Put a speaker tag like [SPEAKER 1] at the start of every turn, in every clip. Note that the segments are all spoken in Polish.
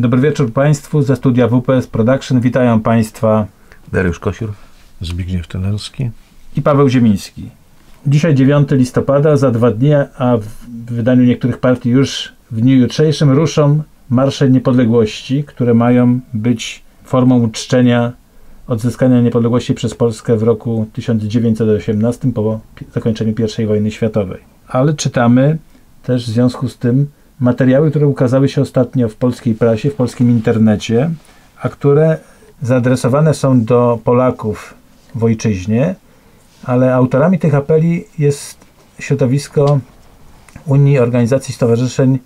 [SPEAKER 1] Dobry wieczór Państwu ze studia WPS Production. Witają Państwa
[SPEAKER 2] Dariusz Kosiur,
[SPEAKER 3] Zbigniew Tenerski
[SPEAKER 1] i Paweł Ziemiński. Dzisiaj 9 listopada, za dwa dni, a w wydaniu niektórych partii już w dniu jutrzejszym ruszą Marsze Niepodległości, które mają być formą uczczenia odzyskania niepodległości przez Polskę w roku 1918 po zakończeniu I wojny światowej. Ale czytamy też w związku z tym materiały, które ukazały się ostatnio w polskiej prasie, w polskim internecie, a które zaadresowane są do Polaków w ojczyźnie, ale autorami tych apeli jest środowisko Unii Organizacji Stowarzyszeń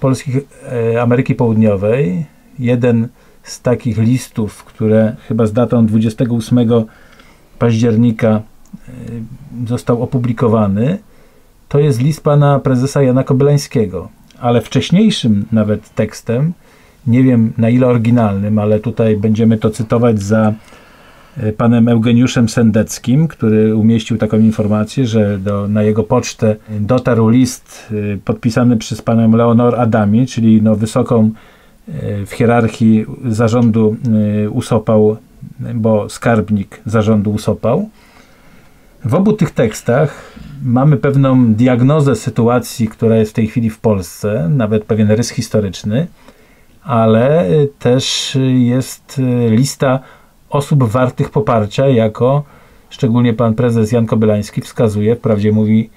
[SPEAKER 1] Polskich e, Ameryki Południowej. Jeden z takich listów, które chyba z datą 28 października e, został opublikowany, to jest list pana prezesa Jana Kobylańskiego. Ale wcześniejszym nawet tekstem, nie wiem na ile oryginalnym, ale tutaj będziemy to cytować za e, panem Eugeniuszem Sendeckim, który umieścił taką informację, że do, na jego pocztę dotarł list e, podpisany przez panem Leonor Adami, czyli no wysoką e, w hierarchii zarządu Usopał, bo skarbnik zarządu Usopał. W obu tych tekstach mamy pewną diagnozę sytuacji, która jest w tej chwili w Polsce, nawet pewien rys historyczny, ale też jest lista osób wartych poparcia, jako szczególnie pan prezes Jan Kobylański wskazuje, wprawdzie mówi,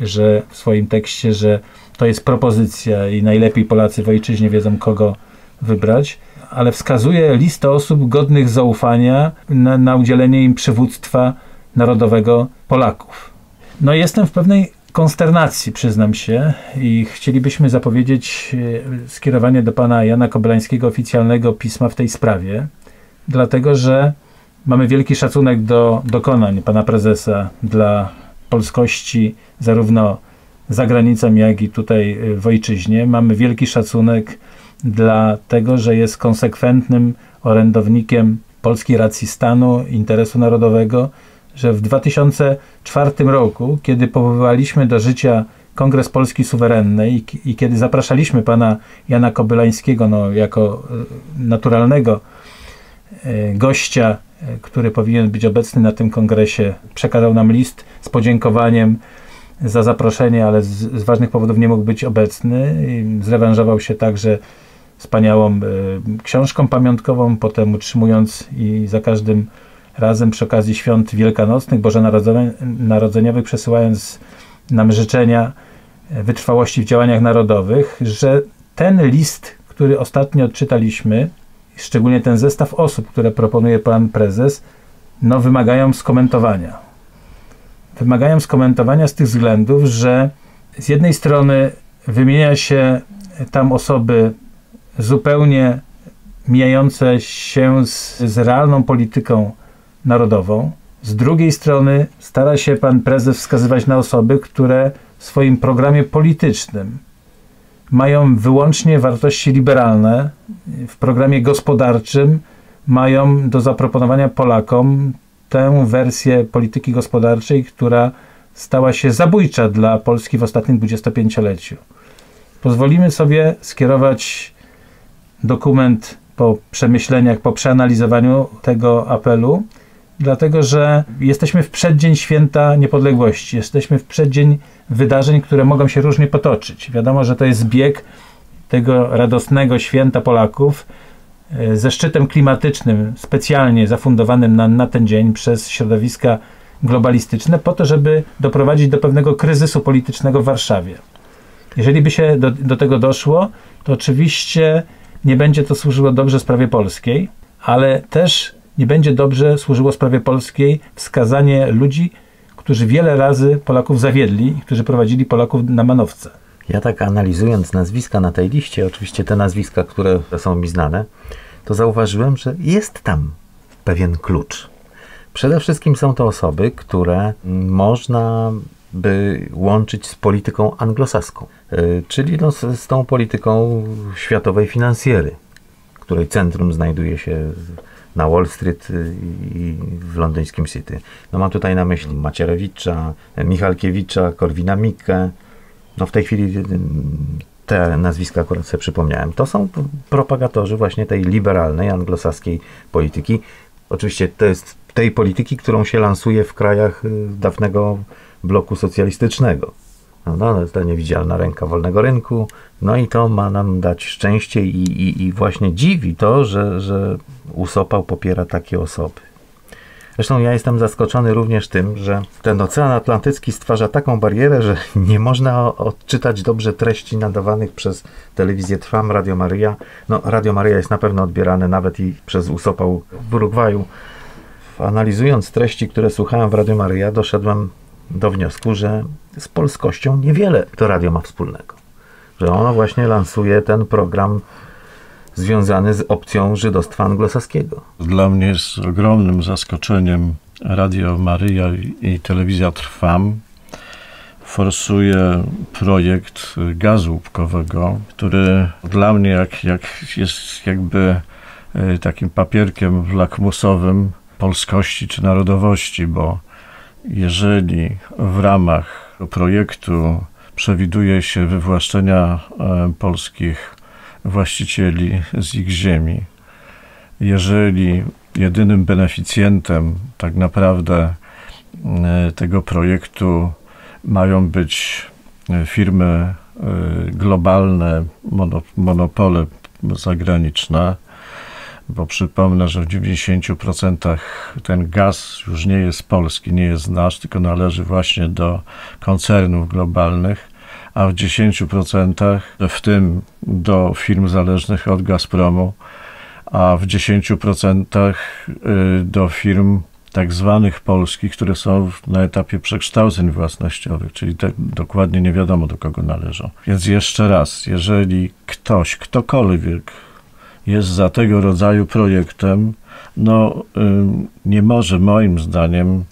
[SPEAKER 1] że w swoim tekście, że to jest propozycja i najlepiej Polacy w ojczyźnie wiedzą, kogo wybrać, ale wskazuje listę osób godnych zaufania na, na udzielenie im przywództwa narodowego Polaków. No jestem w pewnej konsternacji, przyznam się, i chcielibyśmy zapowiedzieć e, skierowanie do pana Jana Koblańskiego oficjalnego pisma w tej sprawie, dlatego że mamy wielki szacunek do dokonań pana prezesa dla polskości, zarówno za granicą, jak i tutaj w ojczyźnie. Mamy wielki szacunek dla tego, że jest konsekwentnym orędownikiem polskiej racji stanu, interesu narodowego, że w 2004 roku, kiedy powoływaliśmy do życia Kongres Polski Suwerennej i, i kiedy zapraszaliśmy pana Jana Kobylańskiego no, jako e, naturalnego e, gościa, e, który powinien być obecny na tym kongresie, przekazał nam list z podziękowaniem za zaproszenie, ale z, z ważnych powodów nie mógł być obecny. Zrewanżował się także wspaniałą y, książką pamiątkową, potem utrzymując i za każdym razem przy okazji świąt wielkanocnych, Boże Narodzeniowych, przesyłając nam życzenia e, wytrwałości w działaniach narodowych, że ten list, który ostatnio odczytaliśmy, szczególnie ten zestaw osób, które proponuje pan prezes, no wymagają skomentowania. Wymagają skomentowania z tych względów, że z jednej strony wymienia się tam osoby zupełnie mijające się z, z realną polityką narodową. Z drugiej strony stara się pan prezes wskazywać na osoby, które w swoim programie politycznym mają wyłącznie wartości liberalne, w programie gospodarczym mają do zaproponowania Polakom tę wersję polityki gospodarczej, która stała się zabójcza dla Polski w ostatnim 25-leciu. Pozwolimy sobie skierować dokument po przemyśleniach, po przeanalizowaniu tego apelu dlatego że jesteśmy w przeddzień święta niepodległości, jesteśmy w przeddzień wydarzeń, które mogą się różnie potoczyć. Wiadomo, że to jest bieg tego radosnego święta Polaków e, ze szczytem klimatycznym specjalnie zafundowanym na, na ten dzień przez środowiska globalistyczne po to, żeby doprowadzić do pewnego kryzysu politycznego w Warszawie. Jeżeli by się do, do tego doszło, to oczywiście nie będzie to służyło dobrze sprawie polskiej, ale też nie będzie dobrze służyło sprawie polskiej wskazanie ludzi, którzy wiele razy Polaków zawiedli którzy prowadzili Polaków na manowce.
[SPEAKER 2] Ja tak analizując nazwiska na tej liście, oczywiście te nazwiska, które są mi znane, to zauważyłem, że jest tam pewien klucz. Przede wszystkim są to osoby, które można by łączyć z polityką anglosaską, y, czyli no z, z tą polityką światowej finansjery, której centrum znajduje się na Wall Street y, i w londyńskim City. No mam tutaj na myśli Macierewicza, Michalkiewicza, Korwina Mikke. No w tej chwili y, te nazwiska akurat sobie przypomniałem, to są propagatorzy właśnie tej liberalnej, anglosaskiej polityki. Oczywiście to jest tej polityki, którą się lansuje w krajach y, dawnego bloku socjalistycznego. No, no, ta niewidzialna ręka wolnego rynku. No i to ma nam dać szczęście i, i, i właśnie dziwi to, że, że Usopał popiera takie osoby. Zresztą ja jestem zaskoczony również tym, że ten Ocean Atlantycki stwarza taką barierę, że nie można odczytać dobrze treści nadawanych przez telewizję Trwam, Radio Maria. No, Radio Maria jest na pewno odbierane nawet i przez Usopał w Urugwaju. Analizując treści, które słuchałem w Radio Maria, doszedłem do wniosku, że z polskością niewiele to radio ma wspólnego. Że ono właśnie lansuje ten program związany z opcją żydostwa anglosaskiego.
[SPEAKER 3] Dla mnie jest ogromnym zaskoczeniem Radio Maryja i telewizja Trwam forsuje projekt gazu łupkowego, który dla mnie jak, jak jest jakby e, takim papierkiem lakmusowym polskości czy narodowości, bo jeżeli w ramach projektu przewiduje się wywłaszczenia e, polskich właścicieli z ich ziemi, jeżeli jedynym beneficjentem tak naprawdę e, tego projektu mają być e, firmy globalne, monopole zagraniczne, bo przypomnę, że w 90% ten gaz już nie jest polski, nie jest nasz, tylko należy właśnie do koncernów globalnych, a w 10% w tym do firm zależnych od Gazpromu, a w 10% y, do firm tak zwanych polskich, które są na etapie przekształceń własnościowych, czyli te, dokładnie nie wiadomo do kogo należą. Więc jeszcze raz, jeżeli ktoś, ktokolwiek jest za tego rodzaju projektem, no nie może moim zdaniem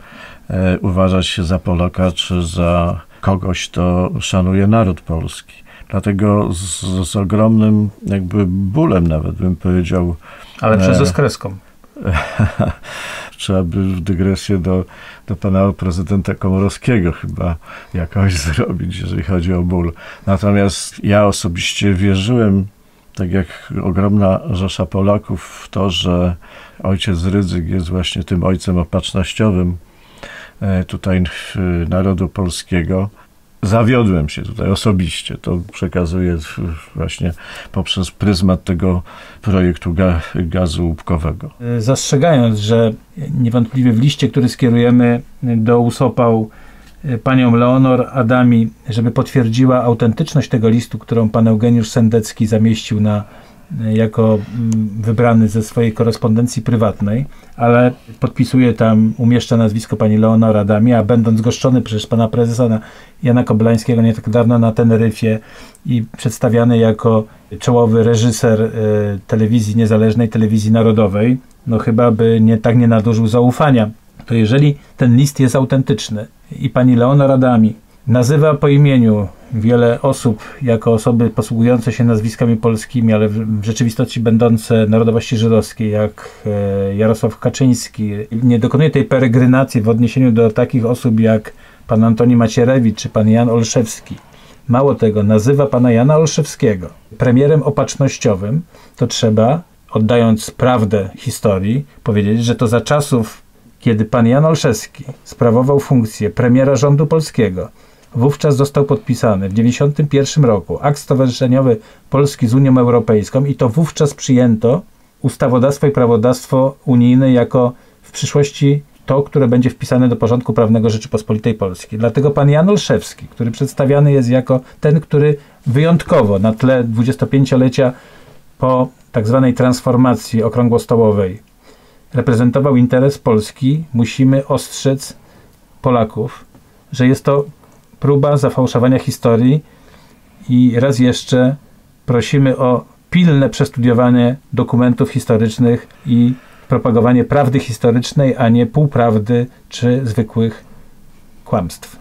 [SPEAKER 3] e, uważać się za Polaka czy za kogoś, kto szanuje naród polski. Dlatego z, z ogromnym jakby bólem nawet bym powiedział.
[SPEAKER 1] Ale przez e, z kreską.
[SPEAKER 3] Trzeba by dygresję do, do pana prezydenta Komorowskiego chyba jakoś zrobić, jeżeli chodzi o ból. Natomiast ja osobiście wierzyłem tak jak ogromna rzesza Polaków, w to, że ojciec Rydzyk jest właśnie tym ojcem opatrznościowym e, tutaj narodu polskiego. Zawiodłem się tutaj osobiście. To przekazuję właśnie poprzez pryzmat tego projektu gazu łupkowego.
[SPEAKER 1] E, zastrzegając, że niewątpliwie w liście, który skierujemy do Usopał panią Leonor Adami, żeby potwierdziła autentyczność tego listu, którą pan Eugeniusz Sendecki zamieścił na, e, jako mm, wybrany ze swojej korespondencji prywatnej, ale podpisuje tam, umieszcza nazwisko pani Leonor Adami, a będąc goszczony przez pana prezesa Jana Koblańskiego nie tak dawno na Teneryfie i przedstawiany jako czołowy reżyser y, telewizji niezależnej, telewizji narodowej, no chyba by nie tak nie nadużył zaufania. To jeżeli ten list jest autentyczny i pani Leona Radami. Nazywa po imieniu wiele osób jako osoby posługujące się nazwiskami polskimi, ale w rzeczywistości będące narodowości żydowskiej, jak e, Jarosław Kaczyński, nie dokonuje tej peregrynacji w odniesieniu do takich osób jak pan Antoni Macierewicz czy pan Jan Olszewski. Mało tego, nazywa pana Jana Olszewskiego premierem opatrznościowym, to trzeba, oddając prawdę historii, powiedzieć, że to za czasów kiedy pan Jan Olszewski sprawował funkcję premiera rządu polskiego, wówczas został podpisany w 1991 roku akt stowarzyszeniowy Polski z Unią Europejską i to wówczas przyjęto ustawodawstwo i prawodawstwo unijne jako w przyszłości to, które będzie wpisane do porządku prawnego Rzeczypospolitej Polskiej. Dlatego pan Jan Olszewski, który przedstawiany jest jako ten, który wyjątkowo na tle 25-lecia po tak zwanej transformacji okrągłostołowej reprezentował interes Polski, musimy ostrzec Polaków, że jest to próba zafałszowania historii i raz jeszcze prosimy o pilne przestudiowanie dokumentów historycznych i propagowanie prawdy historycznej, a nie półprawdy czy zwykłych kłamstw.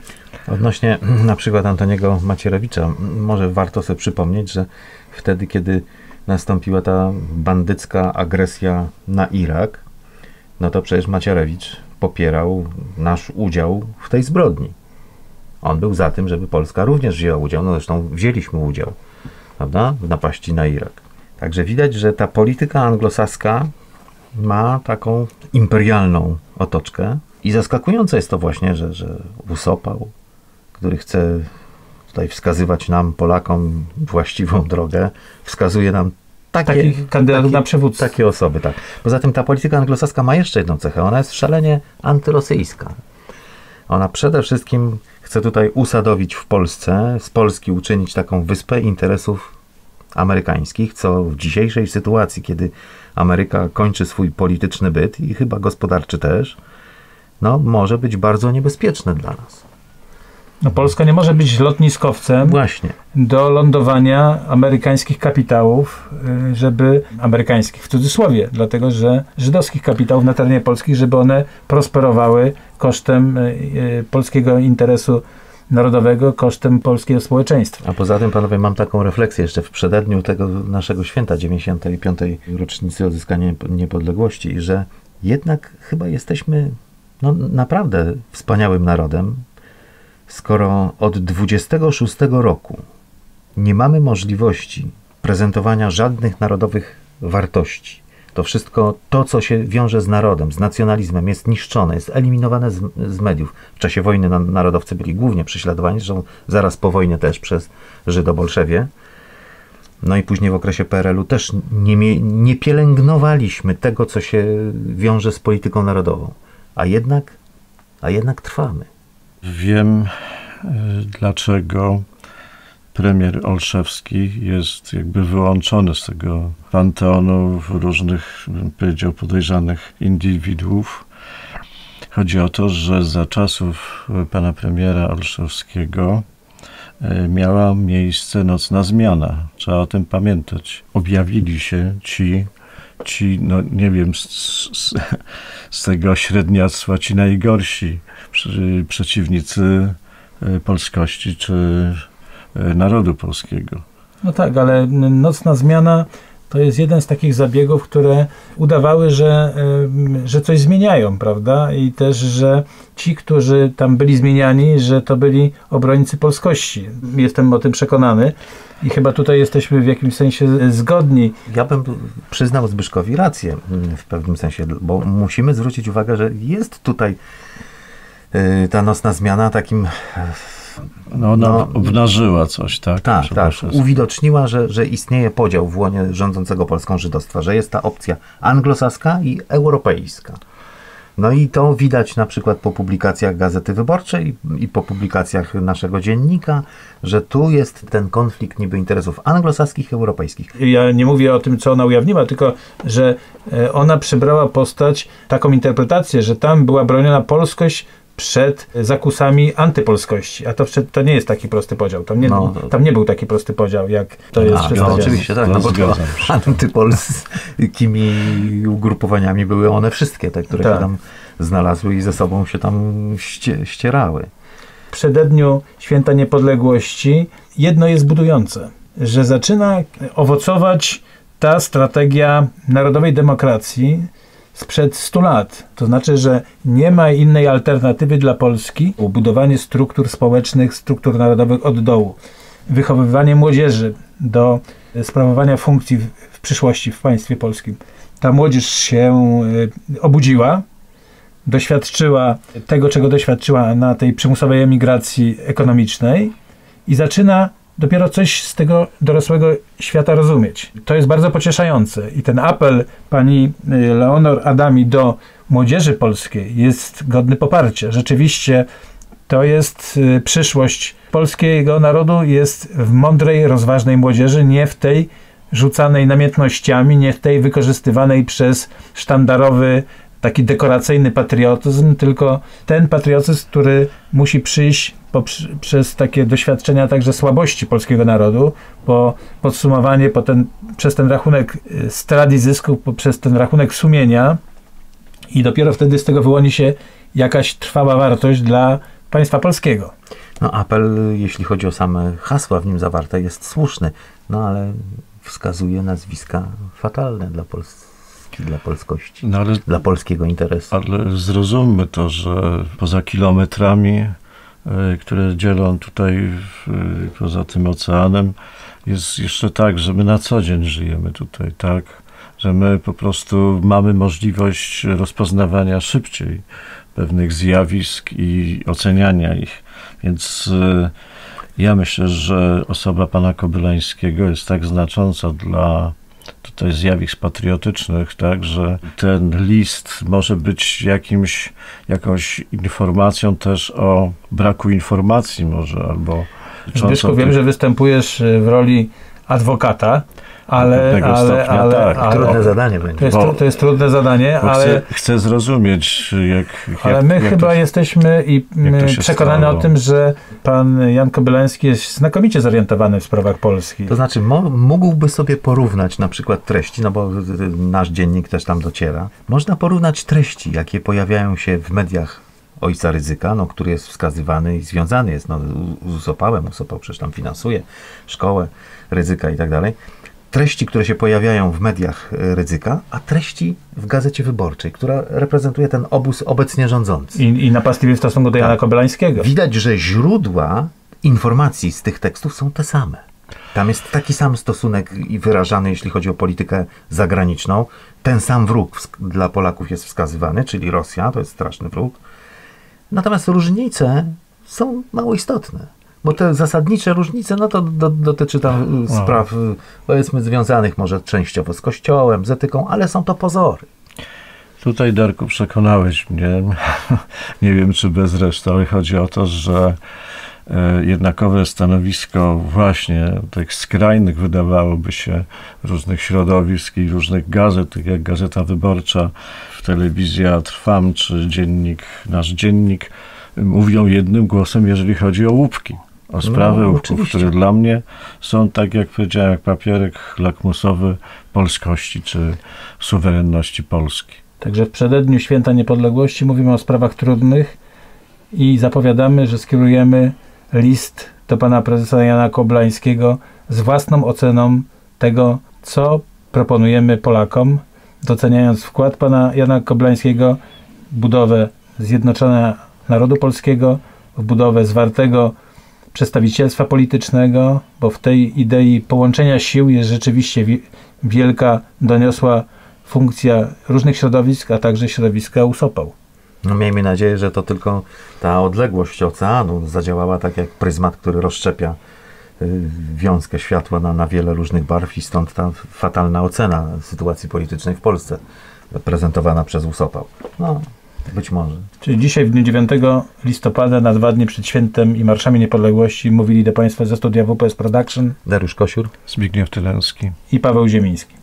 [SPEAKER 2] Odnośnie na przykład Antoniego Macierewicza, może warto sobie przypomnieć, że wtedy, kiedy nastąpiła ta bandycka agresja na Irak, no to przecież Macierewicz popierał nasz udział w tej zbrodni. On był za tym, żeby Polska również wzięła udział, no zresztą wzięliśmy udział. prawda? W napaści na Irak. Także widać, że ta polityka anglosaska ma taką imperialną otoczkę i zaskakujące jest to właśnie, że, że Usopał, który chce tutaj wskazywać nam, Polakom, właściwą drogę, wskazuje nam takie,
[SPEAKER 1] Takich kandydatów na przywódcę.
[SPEAKER 2] takie osoby, tak. Poza tym ta polityka anglosaska ma jeszcze jedną cechę. Ona jest szalenie antyrosyjska. Ona przede wszystkim chce tutaj usadowić w Polsce, z Polski uczynić taką wyspę interesów amerykańskich, co w dzisiejszej sytuacji, kiedy Ameryka kończy swój polityczny byt i chyba gospodarczy też, no może być bardzo niebezpieczne dla nas.
[SPEAKER 1] No, Polska nie może być lotniskowcem
[SPEAKER 2] Właśnie.
[SPEAKER 1] do lądowania amerykańskich kapitałów, żeby amerykańskich w cudzysłowie, dlatego że żydowskich kapitałów na terenie Polski, żeby one prosperowały kosztem y, y, polskiego interesu narodowego, kosztem polskiego społeczeństwa.
[SPEAKER 2] A poza tym, panowie, mam taką refleksję jeszcze w przededniu tego naszego święta 95. rocznicy odzyskania niepodległości, że jednak chyba jesteśmy no, naprawdę wspaniałym narodem, skoro od 26 roku nie mamy możliwości prezentowania żadnych narodowych wartości. To wszystko, to co się wiąże z narodem, z nacjonalizmem, jest niszczone, jest eliminowane z, z mediów. W czasie wojny na- narodowcy byli głównie prześladowani, zresztą zaraz po wojnie też przez Żydobolszewie. No i później w okresie PRL-u też nie, nie pielęgnowaliśmy tego, co się wiąże z polityką narodową. A jednak, a jednak trwamy.
[SPEAKER 3] Wiem, y, dlaczego premier Olszewski jest jakby wyłączony z tego panteonu różnych, bym powiedział, podejrzanych indywiduów. Chodzi o to, że za czasów pana premiera Olszewskiego y, miała miejsce nocna zmiana. Trzeba o tym pamiętać. Objawili się ci, ci no nie wiem, z, z, z tego średniactwa ci najgorsi przeciwnicy y, polskości czy narodu polskiego.
[SPEAKER 1] No tak, ale nocna zmiana to jest jeden z takich zabiegów, które udawały, że, że coś zmieniają, prawda? I też, że ci, którzy tam byli zmieniani, że to byli obrońcy polskości. Jestem o tym przekonany i chyba tutaj jesteśmy w jakimś sensie zgodni.
[SPEAKER 2] Ja bym przyznał Zbyszkowi rację mm, w pewnym sensie, bo musimy zwrócić uwagę, że jest tutaj y, ta nocna zmiana takim,
[SPEAKER 3] No ona
[SPEAKER 2] No,
[SPEAKER 3] obnażyła coś, tak?
[SPEAKER 2] tak, tak, uwidoczniła, że, że istnieje podział w łonie rządzącego Polską żydostwa, że jest ta opcja anglosaska i europejska. No i to widać na przykład po publikacjach Gazety Wyborczej i po publikacjach naszego dziennika, że tu jest ten konflikt niby interesów anglosaskich i europejskich.
[SPEAKER 1] Ja nie mówię o tym, co ona ujawniła, tylko że e, ona przybrała postać, taką interpretację, że tam była broniona polskość przed zakusami antypolskości. A to, to nie jest taki prosty podział. Tam nie,
[SPEAKER 2] No.
[SPEAKER 1] tam nie był taki prosty podział, jak to jest
[SPEAKER 2] A, no, oczywiście tak, no bo to antypolskimi ugrupowaniami były one wszystkie, te, które
[SPEAKER 1] Tak.
[SPEAKER 2] się tam znalazły i ze sobą się tam ście, ścierały.
[SPEAKER 1] w przededniu Święta Niepodległości jedno jest budujące, że zaczyna owocować ta strategia narodowej demokracji sprzed 100 lat. To znaczy, że nie ma innej alternatywy dla Polski budowanie struktur społecznych, struktur narodowych od dołu. Wychowywanie młodzieży do sprawowania funkcji w, przyszłości w państwie polskim. Ta młodzież się y, obudziła, doświadczyła tego, czego doświadczyła na tej przymusowej emigracji ekonomicznej i zaczyna dopiero coś z tego dorosłego świata rozumieć. To jest bardzo pocieszające i ten apel pani y, Leonor Adami do młodzieży polskiej jest godny poparcia. Rzeczywiście to jest y, przyszłość polskiego narodu, jest w mądrej, rozważnej młodzieży, nie w tej rzucanej namiętnościami, nie w tej wykorzystywanej przez sztandarowy, taki dekoracyjny patriotyzm, tylko ten patriotyzm, który musi przyjść przez takie doświadczenia także słabości polskiego narodu, po podsumowanie, po ten, przez ten rachunek y, strat i zysków, po- przez ten rachunek sumienia i dopiero wtedy z tego wyłoni się jakaś trwała wartość dla państwa polskiego.
[SPEAKER 2] No apel, jeśli chodzi o same hasła w nim zawarte, jest słuszny, no ale wskazuje nazwiska fatalne dla Polski, dla polskości,
[SPEAKER 3] No ale,
[SPEAKER 2] dla polskiego interesu.
[SPEAKER 3] ale zrozummy to, że poza kilometrami które dzielą tutaj w, poza tym oceanem, jest jeszcze tak, że my na co dzień żyjemy tutaj, tak? Że my po prostu mamy możliwość rozpoznawania szybciej pewnych zjawisk i oceniania ich. Więc e, ja myślę, że osoba pana Kobylańskiego jest tak znacząca dla tutaj zjawisk patriotycznych, tak, że ten list może być jakimś, jakąś informacją też o braku informacji może, albo...
[SPEAKER 1] Zbyszku, wiem, że występujesz e, w roli adwokata, ale, ale,
[SPEAKER 3] stopnia,
[SPEAKER 1] ale,
[SPEAKER 3] tak.
[SPEAKER 1] ale
[SPEAKER 2] Trudne zadanie
[SPEAKER 1] to,
[SPEAKER 2] będzie.
[SPEAKER 1] jest,
[SPEAKER 3] Bo-
[SPEAKER 1] to jest trudne zadanie, ale,
[SPEAKER 3] chcę, chcę zrozumieć, jak.
[SPEAKER 1] ale
[SPEAKER 3] jak,
[SPEAKER 1] my
[SPEAKER 3] jak
[SPEAKER 1] chyba
[SPEAKER 3] to,
[SPEAKER 1] jesteśmy i
[SPEAKER 3] to
[SPEAKER 1] przekonani
[SPEAKER 3] stało.
[SPEAKER 1] o tym, że pan Jan Kobylański jest znakomicie zorientowany w sprawach polskich.
[SPEAKER 2] To znaczy, mógłby sobie porównać na przykład treści, no bo y, y, nasz dziennik też tam dociera. Można porównać treści, jakie pojawiają się w mediach ojca ryzyka, no, który jest wskazywany i związany jest no, z Usopałem. Usopał przecież tam finansuje szkołę ryzyka i tak dalej. Treści, które się pojawiają w mediach y, ryzyka, a treści w Gazecie Wyborczej, która reprezentuje ten obóz obecnie rządzący.
[SPEAKER 1] I, I napastliwy w stosunku do Jana
[SPEAKER 2] Tak.
[SPEAKER 1] Kobylańskiego.
[SPEAKER 2] Widać, że źródła informacji z tych tekstów są te same. Tam jest taki sam stosunek i wyrażany, jeśli chodzi o politykę zagraniczną. Ten sam wróg dla Polaków jest wskazywany, czyli Rosja, to jest straszny wróg. Natomiast różnice są mało istotne. Bo te zasadnicze różnice, no to do, dotyczy tam y, spraw, powiedzmy, związanych może częściowo z Kościołem, z etyką, ale są to pozory.
[SPEAKER 3] Tutaj, Darku, przekonałeś mnie. Nie wiem, czy bez reszty, ale chodzi o to, że jednakowe stanowisko właśnie tych skrajnych wydawałoby się różnych środowisk i różnych gazet, tak jak Gazeta Wyborcza, w telewizja Trwam czy dziennik, nasz dziennik, mówią jednym głosem, jeżeli chodzi o łupki. O sprawy
[SPEAKER 2] No,
[SPEAKER 3] łupków,
[SPEAKER 2] oczywiście.
[SPEAKER 3] które dla mnie są, tak jak powiedziałem, jak papierek lakmusowy polskości czy suwerenności Polski.
[SPEAKER 1] Także w przededniu Święta Niepodległości mówimy o sprawach trudnych i zapowiadamy, że skierujemy list do pana prezesa Jana Koblańskiego z własną oceną tego, co proponujemy Polakom, doceniając wkład pana Jana Koblańskiego w budowę zjednoczenia narodu polskiego, w budowę zwartego przedstawicielstwa politycznego, bo w tej idei połączenia sił jest rzeczywiście wi- wielka, doniosła funkcja różnych środowisk, a także środowiska Usopał.
[SPEAKER 2] No miejmy nadzieję, że to tylko ta odległość oceanu zadziałała tak jak pryzmat, który rozszczepia y, wiązkę światła na, na wiele różnych barw i stąd ta fatalna ocena sytuacji politycznej w Polsce prezentowana przez Usopał. No, być może.
[SPEAKER 1] Czyli dzisiaj w dniu 9 listopada, na dwa dni przed świętem i marszami niepodległości, mówili do Państwa ze studia WPS Production
[SPEAKER 2] Dariusz Kosiur.
[SPEAKER 3] Zbigniew Tyleński.
[SPEAKER 1] i Paweł Ziemiński.